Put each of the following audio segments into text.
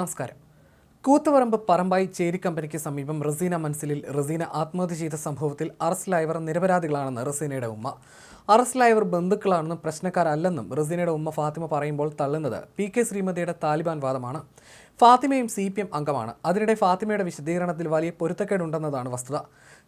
നമസ്കാരം. കൂത്തുപറമ്പ് പറമ്പായി ചേരി കമ്പനിക്ക് സമീപം റസീന മൻസിലിൽ റസീന ആത്മഹത്യ ചെയ്ത സംഭവത്തിൽ അറസ്റ്റിലായവർ നിരപരാധികളാണെന്ന് റസീനയുടെ ഉമ്മ. അറസ്റ്റിലായവർ ബന്ധുക്കളാണെന്നും പ്രശ്നക്കാരല്ലെന്നും റസീനയുടെ ഉമ്മ ഫാത്തിമ പറയുമ്പോൾ തള്ളുന്നത് പി കെ ശ്രീമതിയുടെ താലിബാൻ വാദമാണ്. ഫാത്തിമയും സി പി എം അംഗമാണ്. അതിനിടെ ഫാത്തിമയുടെ വിശദീകരണത്തിൽ വലിയ പൊരുത്തക്കേടുണ്ടെന്നതാണ് വസ്തുത.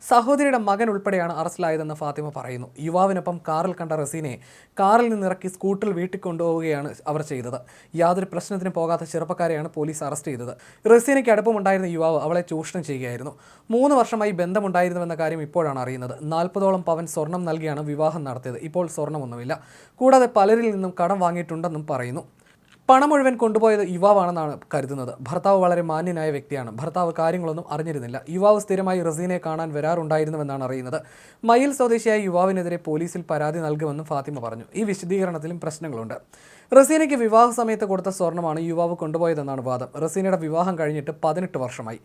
സഹോദരിയുടെ മകൻ ഉൾപ്പെടെയാണ് അറസ്റ്റിലായതെന്ന് ഫാത്തിമ പറയുന്നു. യുവാവിനൊപ്പം കാറിൽ കണ്ട റസീനെ കാറിൽ നിന്നിറക്കി സ്കൂട്ടറിൽ വീട്ടിൽ കൊണ്ടുപോവുകയാണ് അവർ ചെയ്തത്. യാതൊരു പ്രശ്നത്തിനും പോകാത്ത ചെറുപ്പക്കാരെയാണ് പോലീസ് അറസ്റ്റ് ചെയ്തത്. റസീനയ്ക്ക് അടുപ്പമുണ്ടായിരുന്ന യുവാവ് അവളെ ചൂഷണം ചെയ്യുകയായിരുന്നു. മൂന്ന് വർഷമായി ബന്ധമുണ്ടായിരുന്നുവെന്ന കാര്യം ഇപ്പോഴാണ് അറിയുന്നത്. നാൽപ്പതോളം പവൻ സ്വർണം നൽകിയാണ് വിവാഹം നടത്തിയത്. ഇപ്പോൾ സ്വർണമൊന്നുമില്ല കൂടാതെ പലരിൽ നിന്നും കടം വാങ്ങിയിട്ടുണ്ടെന്നും പറയുന്നു. പണം മുഴുവൻ കൊണ്ടുപോയത് യുവാവാണെന്നാണ് കരുതുന്നത്. ഭർത്താവ് വളരെ മാന്യനായ വ്യക്തിയാണ്. ഭർത്താവ് കാര്യങ്ങളൊന്നും അറിഞ്ഞിരുന്നില്ല. യുവാവ് സ്ഥിരമായി റസീനെ കാണാൻ വരാറുണ്ടായിരുന്നുവെന്നാണ് അറിയുന്നത്. മയിൽ സ്വദേശിയായ യുവാവിനെതിരെ പോലീസിൽ പരാതി നൽകുമെന്നും ഫാത്തിമ പറഞ്ഞു. ഈ വിശദീകരണത്തിലും പ്രശ്നങ്ങളുണ്ട്. റസീനയ്ക്ക് വിവാഹ സമയത്ത് കൊടുത്ത സ്വർണമാണ് യുവാവ് കൊണ്ടുപോയതെന്നാണ് വാദം. റസീനയുടെ വിവാഹം കഴിഞ്ഞിട്ട് പതിനെട്ട് വർഷമായി.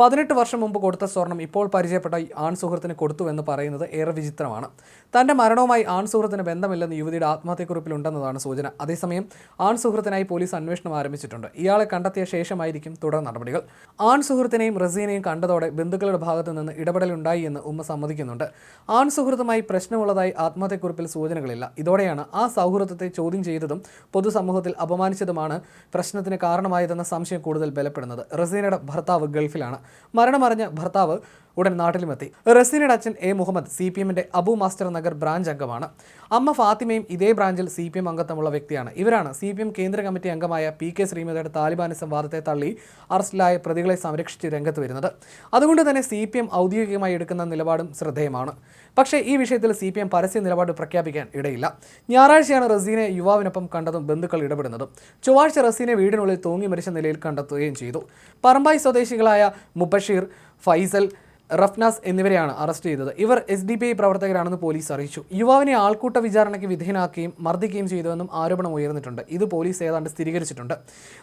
പതിനെട്ട് വർഷം മുമ്പ് കൊടുത്ത സ്വർണം ഇപ്പോൾ പരിചയപ്പെട്ട ആൺ സുഹൃത്തിന് കൊടുത്തുവെന്ന് പറയുന്നത് ഏറെ വിചിത്രമാണ്. തന്റെ മരണവുമായി ആൺ സുഹൃത്തിന് ബന്ധമില്ലെന്ന് യുവതിയുടെ ആത്മഹത്യക്കുറിപ്പിലുണ്ടെന്നതാണ് സൂചന. അതേസമയം ആൺ പോലീസ് അന്വേഷണം ആരംഭിച്ചിട്ടുണ്ട്. ഇയാളെ കണ്ടെത്തിയ ശേഷമായിരിക്കും തുടർ നടപടികൾ. ആൺ സുഹൃത്തിനെയും റസീനെയും കണ്ടതോടെ ബന്ധുക്കളുടെ ഭാഗത്തു നിന്ന് ഇടപെടലുണ്ടായി എന്ന് ഉമ്മ സമ്മതിക്കുന്നുണ്ട്. ആൺ സുഹൃത്തുമായി പ്രശ്നമുള്ളതായി ആത്മഹത്യക്കുറിപ്പിൽ സൂചനകളില്ല. ഇതോടെയാണ് ആ സൗഹൃദത്തെ ചോദ്യം ചെയ്തതും പൊതുസമൂഹത്തിൽ അപമാനിച്ചതുമാണ് പ്രശ്നത്തിന് കാരണമായതെന്ന സംശയം കൂടുതൽ ബലപ്പെടുന്നത്. റസീനയുടെ ഭർത്താവ് ഗൾഫിലാണ്. മരണമറിഞ്ഞ ഭർത്താവ് ഉടൻ നാട്ടിലുമെത്തി. റസീനയുടെ അച്ഛൻ എ. മുഹമ്മദ് സി. പി. എമ്മിന്റെ അബു മാസ്റ്റർ നഗർ ബ്രാഞ്ച് അംഗമാണ്. അമ്മ ഫാത്തിമയും ഇതേ ബ്രാഞ്ചിൽ സി. പി. എം അംഗത്വമുള്ള വ്യക്തിയാണ്. ഇവരാണ് സി. പി. എം കേന്ദ്ര കമ്മിറ്റി അംഗമായ പി. കെ. ശ്രീമതിയുടെ താലിബാനിസം വാദത്തെ തള്ളി അറസ്റ്റിലായ പ്രതികളെ സംരക്ഷിച്ച് രംഗത്ത് വരുന്നത്. അതുകൊണ്ട് തന്നെ സി. പി. എം ഔദ്യോഗികമായി എടുക്കുന്ന നിലപാടും ശ്രദ്ധേയമാണ്. പക്ഷേ ഈ വിഷയത്തിൽ സി. പി. എം പരസ്യ നിലപാട് പ്രഖ്യാപിക്കാൻ ഇടയില്ല. ഞായറാഴ്ചയാണ് റസീനെ യുവാവിനൊപ്പം കണ്ടതും ബന്ധുക്കൾ ഇടപെടുന്നതും. ചൊവ്വാഴ്ച റസീനെ വീടിനുള്ളിൽ തൂങ്ങി മരിച്ച നിലയിൽ കണ്ടെത്തുകയും ചെയ്തു. പറമ്പായി സ്വദേശികളായ മുബഷീർ ഫൈസൽ റഫ്നാസ് എന്നിവരെയാണ് അറസ്റ്റ് ചെയ്തത്. ഇവർ എസ് ഡി പി ഐ പ്രവർത്തകരാണെന്ന് പോലീസ് അറിയിച്ചു. യുവാവിനെ ആൾക്കൂട്ട വിചാരണയ്ക്ക് വിധേയനാക്കുകയും മർദ്ദിക്കുകയും ചെയ്തുവെന്നും ആരോപണം ഉയർന്നിട്ടുണ്ട്. ഇത് പോലീസ് ഏതാണ്ട് സ്ഥിരീകരിച്ചിട്ടുണ്ട്.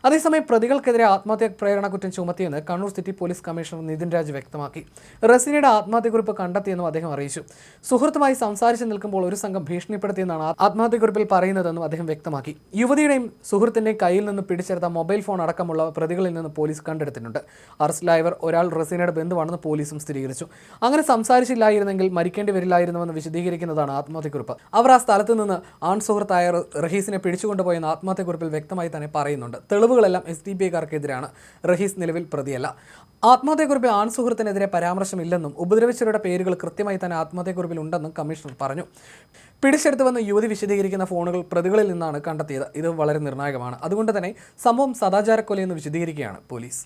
അതേസമയം പ്രതികൾക്കെതിരെ ആത്മഹത്യാ പ്രേരണ കുറ്റം ചുമത്തിയെന്ന് Kannur city police commissioner Nithin Raj വ്യക്തമാക്കി. റസിനയുടെ ആത്മഹത്യക്കുറിപ്പ് കണ്ടെത്തിയെന്നും അദ്ദേഹം അറിയിച്ചു. സുഹൃത്തുമായി സംസാരിച്ച് നിൽക്കുമ്പോൾ ഒരു സംഘം ഭീഷണിപ്പെടുത്തിയെന്നാണ് ആത്മഹത്യക്കുറിപ്പിൽ പറയുന്നതെന്നും അദ്ദേഹം വ്യക്തമാക്കി. യുവതിയുടെയും സുഹൃത്തിന്റെയും കയ്യിൽ നിന്ന് പിടിച്ചെടുത്ത മൊബൈൽ ഫോൺ അടക്കമുള്ള പ്രതികളിൽ നിന്ന് പോലീസ് കണ്ടെടുത്തിട്ടുണ്ട്. അറസ്റ്റിലായവർ ഒരാൾ റസീനയുടെ ബന്ധുവാണെന്ന് പോലീസും സ്ഥിരീകരിച്ചു. അങ്ങനെ സംസാരിച്ചില്ലായിരുന്നെങ്കിൽ മരിക്കേണ്ടി വരില്ലായിരുന്നുവെന്ന് വിശദീകരിക്കുന്നതാണ് ആത്മഹത്യക്കുറിപ്പ്. അവർ ആ സ്ഥലത്ത് നിന്ന് ആൺ സുഹൃത്തായ റഹീസിനെ പിടിച്ചുകൊണ്ടുപോയെന്ന് ആത്മഹത്യക്കുറിപ്പിൽ വ്യക്തമായി തന്നെ പറയുന്നുണ്ട്. തെളിവുകളെല്ലാം എസ് ഡി പി ഐക്കാർക്കെതിരാണ് റഹീസ് നിലവിൽ പ്രതിയല്ല. ആത്മഹത്യക്കുറിപ്പിൽ ആൺ സുഹൃത്തിനെതിരെ പരാമർശമില്ലെന്നും ഉപദ്രവിച്ചവരുടെ പേരുകൾ കൃത്യമായി തന്നെ ആത്മഹത്യക്കുറിപ്പിൽ ഉണ്ടെന്നും കമ്മീഷണർ പറഞ്ഞു. പിടിച്ചെടുത്തുവെന്ന് യുവതി വിശദീകരിക്കുന്ന ഫോണുകൾ പ്രതികളിൽ നിന്നാണ് കണ്ടെത്തിയത്. ഇത് വളരെ നിർണായകമാണ്. അതുകൊണ്ട് തന്നെ സംഭവം സദാചാരക്കൊലയെന്ന് വിശദീകരിക്കുകയാണ് പോലീസ്.